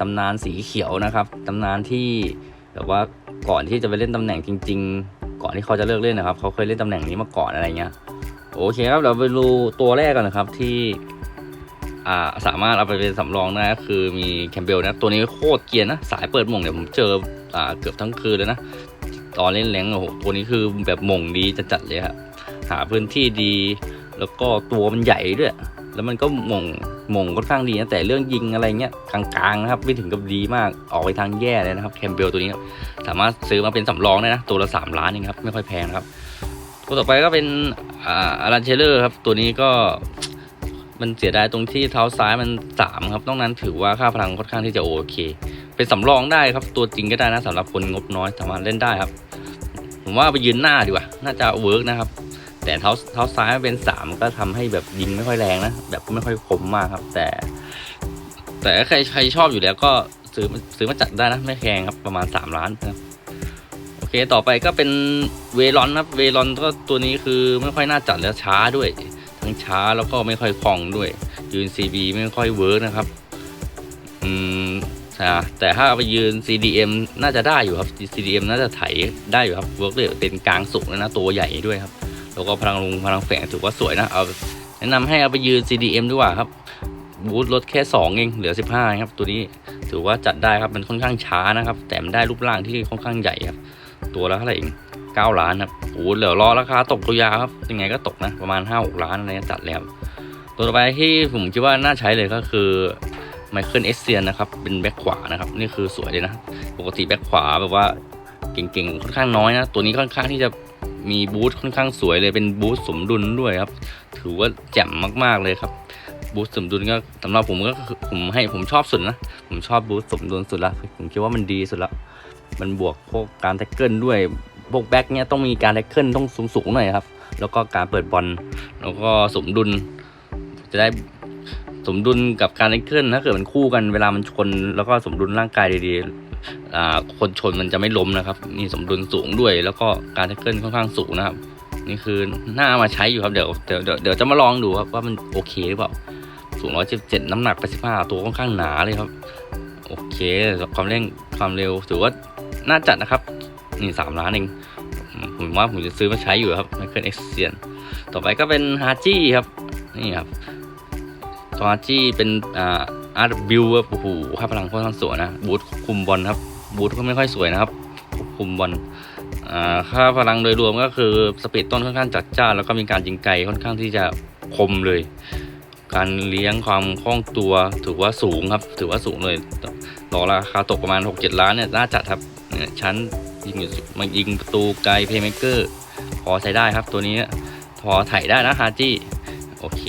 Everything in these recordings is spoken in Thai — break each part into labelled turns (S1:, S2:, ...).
S1: ตำนานสีเขียวนะครับตำนานที่แบบว่าก่อนที่จะไปเล่นตำแหน่งจริง ๆ ก่อนที่เขาจะเลิกเล่นนะครับ เขาเคยเล่นตำแหน่งนี้มาก่อนอะไรเงี้ยโอเคครับเราไปดูตัวแรกกันนะครับที่อ่าสามารถเอาไปเป็นสำรองได้ก็คือมีแคมเบลนะตัวนี้โคตรเกียนนะสายเปิดหม่งเนี่ยผมเจออ่าเกือบทั้งคืนเลยนะตอนเล่นแรงโอ้โหตัวนี้คือแบบหม่งดีจัดๆเลยครับหาพื้นที่ดี แล้วก็ตัวมันใหญ่ด้วย แล้วมันก็มงมงค่อนข้างดีนะแต่เรื่องยิงอะไรเงี้ยกลางๆนะครับไม่ถึงกับดีมากออกไปทางแย่เลยนะครับแคมเบลตัวนี้สามารถซื้อมาเป็นสำรองได้นะตัวละ3ล้านเองครับไม่ค่อยแพงครับตัวต่อไปก็เป็นอารันเชลเลอร์ครับตัวนี้ก็มันเสียดายตรงที่เท้าซ้ายมันสามครับนอกนั้นถือว่าค่าพลังค่อนข้างที่จะโอเค เป็นสำรองได้ครับตัวจริงก็ได้นะสำหรับคนงบน้อยสามารถเล่นได้ครับ ผมว่าไปยืนหน้าดีกว่า น่าจะเวิร์กนะครับ แต่เท้าเท้าซ้ายเป็นสามก็ทำให้แบบยิงไม่ค่อยแรงนะแบบไม่ค่อยคมมากครับ แต่ แต่ใครใครชอบอยู่แล้วก็ซื้อซื้อมาจัดได้นะไม่แพงครับประมาณ3ล้านนะครับโอเคต่อไปก็เป็นเวลอนครับเวลอนก็ตัวนี้คือไม่ค่อยน่าจัดแล้วช้าด้วย ทั้งช้าแล้วก็ไม่ค่อยคล่องด้วยยืน CB ไม่ค่อยเวิร์กนะครับอืมแต่ถ้าไปยืน CDM น่าจะได้อยู่ครับ CDM น่าจะไถได้อยู่ครับเวิร์กเลยเป็นกลางสูงนะตัวใหญ่ด้วยครับ แล้วก็พลังลุงพลังแฝงถือว่าสวยนะเอาแนะนำให้เอาไปยืน CDM ดีกว่าครับบูทลดแค่ 2 เองเหลือ 15 ครับ ตัวนี้ถือว่าจัดได้ครับมันค่อนข้างช้านะครับ แต่มันได้รูปร่างที่ค่อนข้างใหญ่ครับ ตัวละเท่าไหร่เอง9ล้านครับโอ้โหเหลือรอราคาตกตัวยาครับยังไงก็ตกนะประมาณ 5-6 ล้านอะไรจัดแล้วตัวต่อไปที่ผมคิดว่าน่าใช้เลยก็คือไมเคิลเอสเซียนนะครับเป็นแบ็คขวานะครับนี่คือสวยเลยนะ ปกติแบ็คขวาแบบว่าเก่งๆค่อนข้างน้อยนะ ตัวนี้ค่อนข้างที่จะ มีบูทค่อนข้างสวยเลยเป็นบูทสมดุลด้วยครับ ถือว่าแจ่มมากๆเลยครับ บูทสมดุลก็สำหรับผมก็ผมให้ผมชอบสุดนะ ผมชอบบูทสมดุลสุดละผมคิดว่ามันดีสุดละมันบวกพวกการแท็กเกิลด้วยพวกแบ็คเนี้ยต้องมีการแท็กเกิลต้องสูงๆหน่อยครับ แล้วก็การเปิดบอลแล้วก็สมดุล จะได้สมดุลกับการแท็กเกิลถ้าเกิดมันคู่กันเวลามันชน แล้วก็สมดุลร่างกายดีๆ คนชนมันจะไม่ล้มนะครับนี่สมดุลสูงด้วย แล้วก็การแท็กเกิลค่อนข้างสูงนะครับ นี่คือหน้ามาใช้อยู่ครับเดี๋ยวเดี๋ยวเดี๋ยวจะมาลองดูครับว่ามันโอเคหรือเปล่าสูง117น้ำหนัก85ตัวค่อนข้างหนาเลยครับ โอเคความเร่งความเร็วถือว่าน่าจัดนะครับ นี่สามล้านเองผมว่าผมจะซื้อมาใช้อยู่ครับไมเคิลเอ็กเซียนต่อไปก็เป็นฮาร์จี้ครับนี่ครับตัวฮาร์จี้เป็นอ่า อาร์ตบิวโอ้โหค่าพลังค่อนข้างสวยนะบูทคุมบอลครับบูทก็ไม่ค่อยสวยนะครับคุมบอลอ่าค่าพลังโดยรวมก็คือสปีดต้นค่อนข้างจัดจ้านแล้วก็มีการยิงไกลค่อนข้างที่จะคมเลย การเลี้ยงความคล่องตัวถือว่าสูงครับ ถือว่าสูงเลยต่อราคาตกประมาณ 6-7 ล้านเนี่ยน่าจัดครับชั้นยิงมันยิงประตูไกลเพย์เมเกอร์พอใช้ได้ครับตัวนี้พอถ่ายได้นะฮาจี้โอเค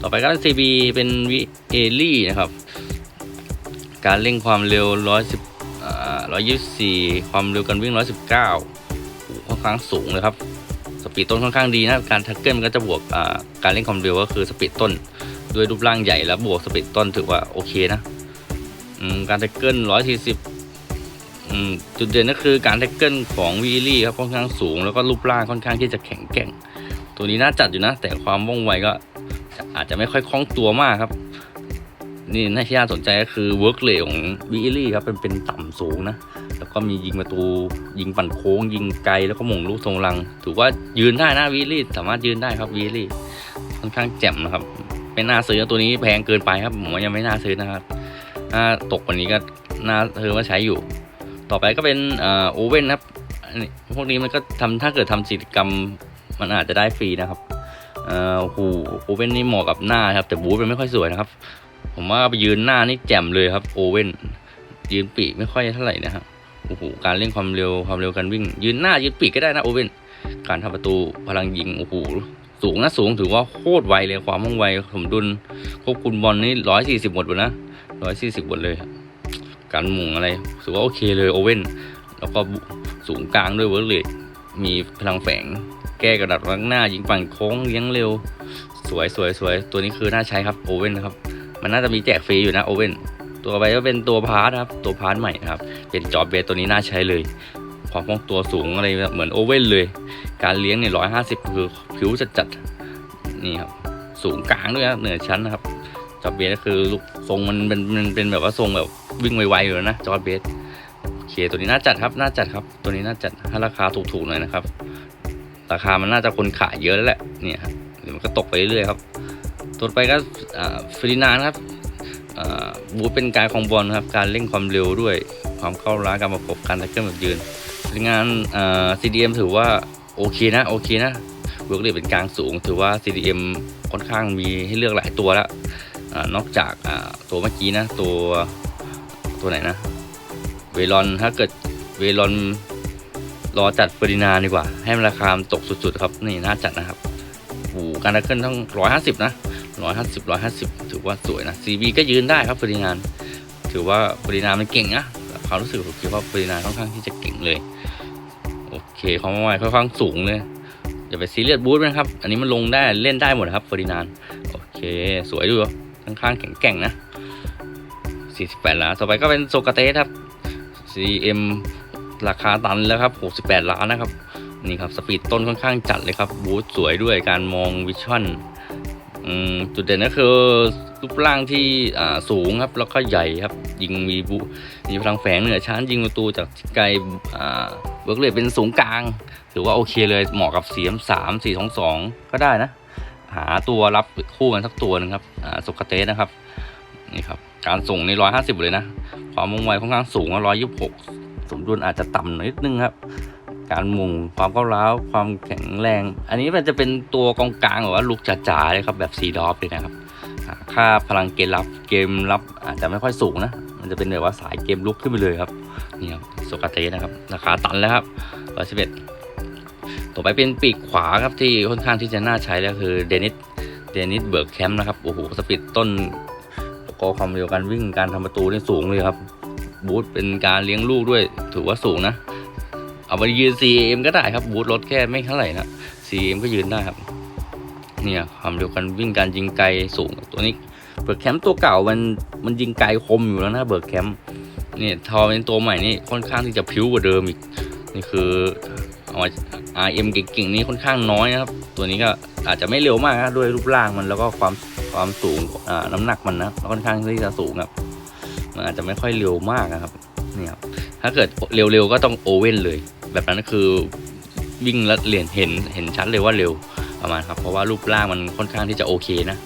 S1: ต่อไปก็ CB เป็นวิเอลี่นะครับ การเร่งความเร็ว 110อ่า124 ความเร็วการวิ่ง 119โอ้โหค่อนข้างสูงเลยครับสปีดต้นค่อนข้างดีนะการท็กเกิลมันก็จะบวกการเล่นความเร็วก็คือสปีดต้นด้วยรูปร่างใหญ่แล้วบวกสปีดต้นถือว่าโอเคนะการท็กเกิลร้อยสี่สิบจุดเด่นก็คือการท็กเกิลของวีลี่ครับค่อนข้างสูง แล้วก็รูปร่างค่อนข้างที่จะแข็งแกร่ง ตัวนี้น่าจัดอยู่นะ แต่ความว่องไวก็อาจจะไม่ค่อยคล่องตัวมากครับ นี่น่าที่น่าสนใจก็คือเวิร์กเลย์ของวีลี่ครับเป็นเป็นต่ำสูงนะ แล้วก็มียิงประตูยิงปั่นโค้ง ยิงไกลแล้วก็หม่งลูกทรงลัง ถือว่ายืนได้นะวีลี่สามารถยืนได้ครับวีลี่ค่อนข้างแจ่มนะครับไม่น่าซื้อตัวนี้แพงเกินไปครับผมว่ายังไม่น่าซื้อนะครับถ้าตกกว่านี้ก็น่าซื้อมาใช้อยู่ ต่อไปก็เป็นอ่อโอเว่นครับพวกนี้มันก็ทำถ้าเกิดทำกิจกรรมมันอาจจะได้ฟรีนะครับเอ่อโอ้โหโอเว่นนี่เหมาะกับหน้าครับแต่บูธมันไม่ค่อยสวยนะครับ ผมว่าไปยืนหน้านี่แจ่มเลยครับ โอเว่นยืนปีกไม่ค่อยเท่าไหร่นะครับโอ้โหการเล่นความเร็วความเร็วการวิ่ง ยืนหน้ายืนปีกก็ได้นะโอเว่นการทำประตูพลังยิงโอ้โหสูงนะสูงถือว่าโคตรไวเลยความว่องไวสมดุลควบคุมบอลนี่ร้อยสี่สิบหมดเลยนะร้อยสี่สิบหมดเลยการมุงอะไรถือว่าโอเคเลยโอเว่นแล้วก็สูงกลางด้วยเวิร์กเลยมีพลังแฝง แก้กระดับข้างหน้ายิงปั่นโค้งเลี้ยงเร็ว สวยสวยสวยตัวนี้คือน่าใช้ครับโอเว่นนะครับ มันน่าจะมีแจกฟรีอยู่นะโอเว่นตัวไปก็เป็นตัวพาร์ทครับ ตัวพาร์ทใหม่ครับ เป็นจอบเบสตัวนี้น่าใช้เลย ความคล่องตัวสูงอะไรเหมือนโอเว่นเลย การเลี้ยงเนี่ยร้อยห้าสิบคือผิวจัดจัดนี่ครับ สูงกลางด้วยนะเหนือชั้นนะครับ จอร์ดเบสก็คือลูกทรงมันเป็นมันเป็นแบบว่าทรงแบบวิ่งไวๆอยู่นะจอร์ดเบสโอเคตัวนี้น่าจัดครับน่าจัดครับ ตัวนี้น่าจัดถ้าราคาถูกๆหน่อยนะครับ ราคามันน่าจะคนขายเยอะแล้วแหละเนี่ยครับเดี๋ยวมันก็ตกไปเรื่อยๆครับ ตัวไปก็ฟรินานครับบูเป็นการของบอลครับ การเร่งความเร็วด้วยความเข้าร้านการประกบการแท็กเกิลแบบยืนงาน CDM ถือว่าโอเคนะโอเคนะเวิร์กเรทเป็นกลางสูง ถือว่า CDM ค่อนข้างมีให้เลือกหลายตัวแล้วอนอกจากตัวเมื่อกี้นะตัวตัวไหนนะเวลอนถ้าเกิดเวลอนรอจัดเฟอร์ดินาดีกว่า ให้มันราคาตกสุดๆครับนี่น่าจัดนะครับโอ้การดักเกิลต้องร้อยห้าสิบนะ ร้อยห้าสิบร้อยห้าสิบถือว่าสวยนะซีบีก็ยืนได้ครับเฟอร์ดินานถือว่าเฟอร์ดินานมันเก่งนะความรู้สึกผมคิดว่าเฟอร์ดินานค่อนข้างที่จะเก่งเลย โอเคความว่าไวค่อนข้างสูงเลยอย่าไปซีเรียสบูธนะครับ อันนี้มันลงได้เล่นได้หมดครับเฟอร์ดินานโอเค สวยดูค่อนข้างแข็งแกร่งนะ48ล้านต่อไปก็เป็นโซกาเตสครับ CM ราคาตันแล้วครับ 68 ล้านนะครับ นี่ครับ สปีดต้นค่อนข้างจัดเลยครับ บูทสวยด้วยการมองวิชั่น จุดเด่นก็คือรูปร่างที่สูงครับแล้วก็ใหญ่ครับ ยิงมีบูมีพลังแฝงเหนือชั้นยิงประตูจากไกลเบิร์กเลยเป็นสูงกลาง ถือว่าโอเคเลยเหมาะกับ CM3 422ก็ได้นะ หาตัวรับคู่กันสักตัวหนึงครับอ่าโซกเตสนะครับนี่ครับการส่งในร้อยห้าสิบเลยนะ ความมุ่งไวค่อนข้างสูงร้อยยี่สิบหกสมดุลอาจจะต่ำหน่อยนิดนึงครับ การมุงความก้าวร้าวความแข็งแรง อันนี้มันจะเป็นตัวกองกลางหรือว่าลูกจ๋าๆเลยครับแบบซีดอฟเลยนะครับค่าพลังเกมรับเกมรับอาจจะไม่ค่อยสูงนะ มันจะเป็นแบบว่าสายเกมลุกขึ้นไปเลยครับนี่ครับโซกาเตสนะครับราคาตันแล้วครับร้อยสิบเอ็ดต่อไปเป็นปีกขวาครับที่ค่อนข้างที่จะน่าใช้แล้วคือเดนิสเดนิสเบิร์กแคมป์นะครับโอ้โหสปีดต้นก็ความเร็วการวิ่งการทำประตูนี่สูงเลยครับบูธเป็นการเลี้ยงลูกด้วยถือว่าสูงนะ เอาไปยืน CM ก็ได้ครับบูธรถแค่ไม่เท่าไหร่นะ CM ก็ยืนได้ครับ เนี่ยความเร็วการวิ่งการยิงไกลสูงตัวนี้เบิร์กแคมป์ตัวเก่ามันมันยิงไกลคมอยู่แล้วนะเบิร์กแคมป์เนี่ยทอเป็นตัวใหม่นี่ค่อนข้างที่จะพิ้วกว่าเดิมอีกนี่คือเอามา RM เก่งๆนี่ค่อนข้างน้อยนะครับ ตัวนี้ก็อาจจะไม่เร็วมากนะด้วยรูปร่างมันแล้วก็ความความสูงอ่าน้ำหนักมันนะค่อนข้างที่จะสูงครับมันอาจจะไม่ค่อยเร็วมากนะครับนี่ครับ ถ้าเกิดเร็วๆก็ต้องโอเว่นเลย แบบนั้นก็คือวิ่งแล้วเห็นเห็นเห็นชัดเลยว่าเร็วประมาณครับ เพราะว่ารูปร่างมันค่อนข้างที่จะโอเคนะ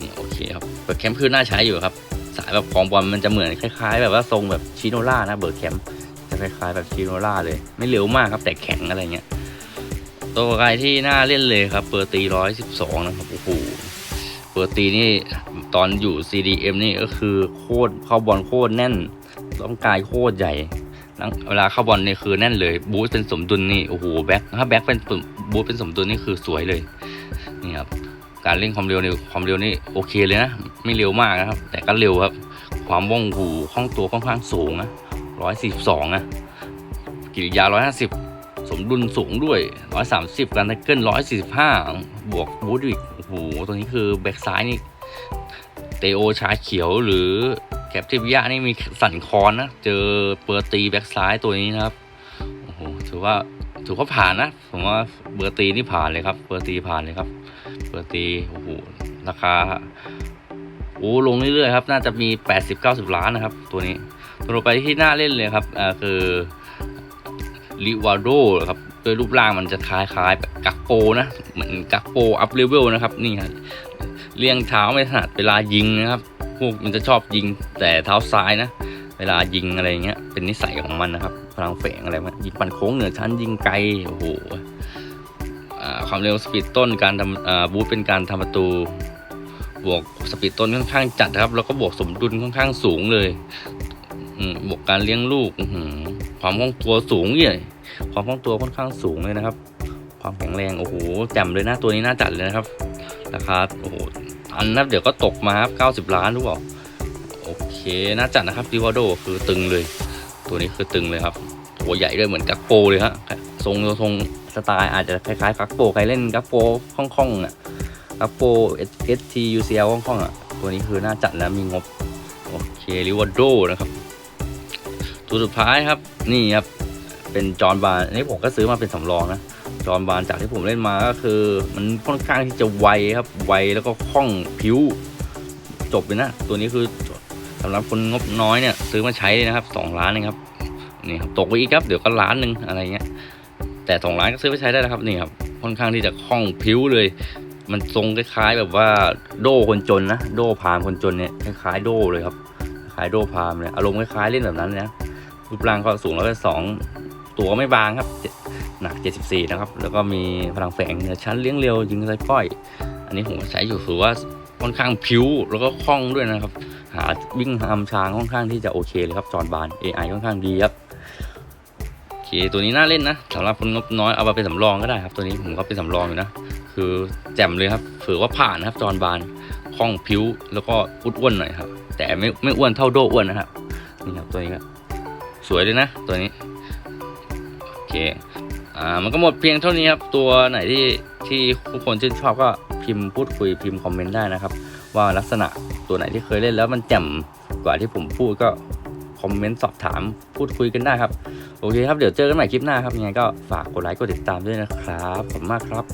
S1: นี่โอเคครับเบิร์ดแคมป์คือน่าใช้อยู่ครับ สายแบบของบอลมันจะเหมือนคล้าย ๆ แบบว่าทรงแบบชิโนล่านะเบิร์ดแคมป์จะคล้ายๆแบบชิโนล่าเลย ไม่เร็วมากครับแต่แข็งอะไรเงี้ยตัวใครที่น่าเล่นเลยครับเปอร์ตีร้อยสิบสองนะครับโอ้โหเปอร์ตีนี่ตอนอยู่ CDM นี่ก็คือโคตรเข้าบอลโคตรแน่นร่างกายโคตรใหญ่ เวลาเข้าบอลนี่คือแน่นเลย บูธเป็นสมดุลนี่โอ้โหแบ็คถ้าแบ็คเป็นบูธเป็นสมดุลนี่คือสวยเลยนี่ครับการเล่นความเร็วนี่ความเร็วนี่โอเคเลยนะไม่เร็วมากนะครับ แต่ก็เร็วครับ ความว่องหูคล่องตัวค่อนข้างสูงนะร้อยสี่สิบสองนะกิริยาร้อยห้าสิบสมดุลสูงด้วย130การแท็กเกิล145บห้าบวกบูทอีกโอ้โหตัวนี้คือแบ็กซ้ายนี่เตโอชาเขียวหรือ แคปติวิยะนี่มีสันคอนนะ เจอเปอร์ตีแบ็กซ้ายตัวนี้นะครับ โอ้โห ถือว่าถือว่าผ่านนะ ผมว่าเบอร์ตีนี่ผ่านเลยครับ เบอร์ตีผ่านเลยครับ เบอร์ตี โอ้โห ราคา โอ้ ลงเรื่อยๆครับ น่าจะมี 80-90 ล้านนะครับ ตัวนี้ ตัวต่อไปที่น่าเล่นเลยครับ อ่า คือลิวาโดครับโดยรูปร่างมันจะคล้ายๆแบบกักโปนะ เหมือนกักโปอัพเลเวลนะครับ นี่ฮะเลี้ยงเท้าไม่ถนัดเวลายิงนะครับ พวกมันจะชอบยิงแต่เท้าซ้ายนะ เวลายิงอะไรเงี้ยเป็นนิสัยของมันนะครับพลังแฝงอะไรมันยิงปันโค้งเหนือชั้นยิงไกลโอ้โหความเร็วสปีดต้นการทำบูทเป็นการทำประตูบวกสปีดต้นค่อนข้างจัดครับ แล้วก็บวกสมดุลค่อนข้างสูงเลยบวกการเลี้ยงลูกความคล่องตัวสูงใหญ่ความคล่องตัวค่อนข้างสูงเลยนะครับ ความแข็งแรงโอ้โหแจ่มเลยนะตัวนี้น่าจัดเลยนะครับราคาโอ้โห อันนั้นเดี๋ยวก็ตกมาครับ90 ล้านรู้เปล่าโอเคน่าจัดนะครับดิวาโดคือตึงเลย ตัวนี้คือตึงเลยครับตัวใหญ่ด้วยเหมือนกักโปเลยฮะทรงทรงสไตล์อาจจะคล้ายๆกักโปใครเล่นกักโปคล่องๆอะกักโป S T U C L คล่องๆอะตัวนี้คือน่าจัดแล้วมีงบโอเคริวาโดนะครับตัวสุดท้ายครับนี่ครับเป็นจอห์นบาร์อันนี้ผมก็ซื้อมาเป็นสำรองนะ จอนบานจากที่ผมเล่นมาก็คือ มันค่อนข้างที่จะไวครับไวแล้วก็คล่องผิวจบเลยนะ ตัวนี้คือสำหรับคนงบน้อยเนี่ยซื้อมาใช้เลยนะครับสองล้านเองครับนี่ครับตกไปอีกครับเดี๋ยวก็ล้านหนึ่งอะไรเงี้ยแต่สองล้านก็ซื้อไปใช้ได้แล้วครับนี่ครับค่อนข้างที่จะคล่องผิวเลย มันทรงคล้ายๆแบบว่าโดคนจนนะโดพามคนจนเนี่ยคล้ายๆโดเลยครับคล้ายโดพามเลยอารมณ์คล้ายๆเล่นแบบนั้นเลยนะรูปร่างก็สูงร้อยสองตัวก็ไม่บางครับ หนัก 74 นะครับ แล้วก็มีพลังแฝงเหนือชั้นเลี้ยงเร็วยิงไรก้อย อันนี้ผมใช้อยู่ถือว่าค่อนข้างผิวแล้วก็คล่องด้วยนะครับ หาวิ่งทำช้างค่อนข้างที่จะโอเคเลยครับจอร์นบาน AI ค่อนข้างดีครับโอเคตัวนี้น่าเล่นนะสำหรับคนงบน้อยเอามาเป็นสำรองก็ได้ครับ ตัวนี้ผมก็เป็นสำรองอยู่นะ คือแจ่มเลยครับถือว่าผ่านนะครับจอร์นบานคล่องผิวแล้วก็อ้วนๆหน่อยครับ แต่ไม่ไม่อ้วนเท่าโดอ้วนนะครับนี่ครับตัวนี้ครับสวยเลยนะตัวนี้โอเค อ่ามันก็หมดเพียงเท่านี้ครับ ตัวไหนที่ที่ทุกคนชื่นชอบก็พิมพ์พูดคุยพิมพ์คอมเมนต์ได้นะครับ ว่าลักษณะตัวไหนที่เคยเล่นแล้วมันแจ่มกว่าที่ผมพูดก็คอมเมนต์สอบถามพูดคุยกันได้ครับ โอเคครับ เดี๋ยวเจอกันใหม่คลิปหน้าครับยังไงก็ฝากกดไลค์กดติดตามด้วยนะครับขอบคุณมากครับ